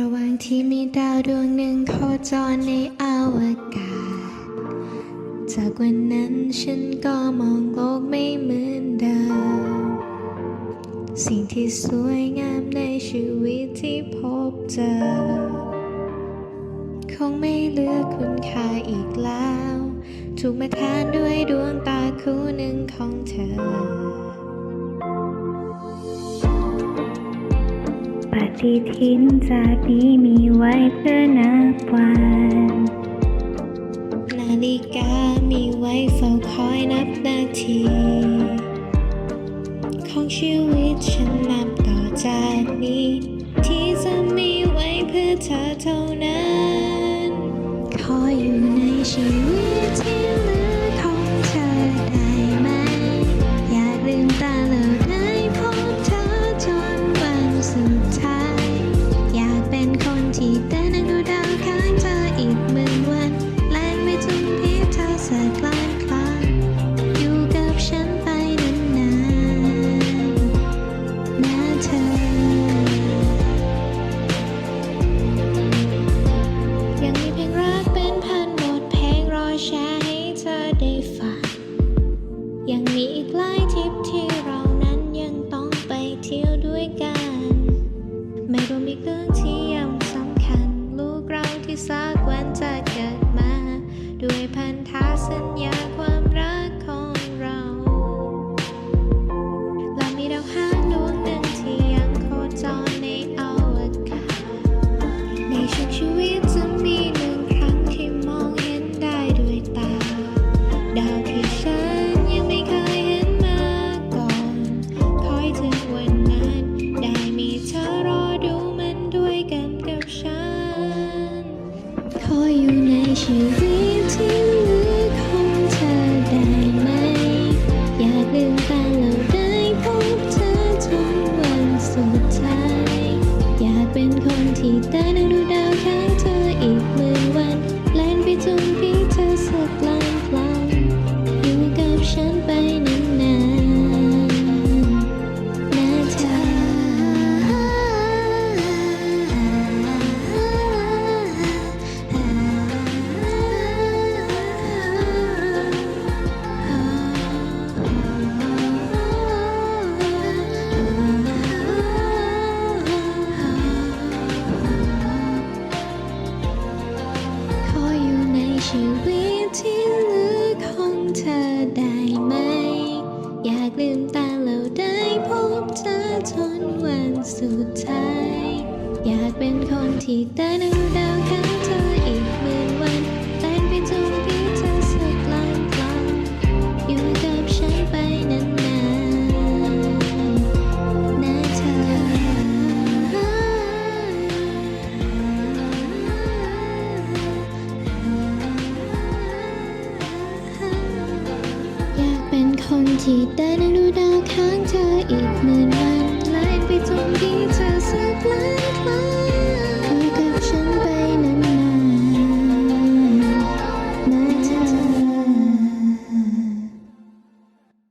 ระหว่างที่มีดาวดวงหนึ่งโคจรในอวกาศ จากวันนั้นฉันก็มองโลกไม่เหมือนเดิม สิ่งที่สวยงามในชีวิตที่พบเจอ คงไม่เหลือคุณค่าอีกแล้ว ถูกมาแทนด้วยดวงตาคู่หนึ่งของเธอ ฏิทินจากนี้มีไว้เพื่อนับวัน นาฬิกามีไว้เฝ้าคอยนับนาที ของชีวิตฉันนับต่อจากนี้ ที่จะมีไว้เพื่อเธอเท่านั้น ขออยู่ในชีวิตที่ ยังมีอีกหลายทริปที่เรานั้นยังต้องไปเที่ยวด้วยกัน ไม่รวมอีกเรื่องที่ยังสำคัญ ลูกเราที่สักวันจะเกิดมา ด้วยพันธสัญญาความ ขออยู่ในชีวิตที่เหลือของเธอได้ไหม อยากลืมตา สุดท้าย อยากเป็นคนที่ได้นั่งดูดาวข้างเธออีกหมื่นวันแล่นไปจนพี่เธอสักล้านครั้งอยู่กับฉันไปนานๆนะเธอ อยากเป็นคนที่ได้นั่งดูดาวข้างเธออีก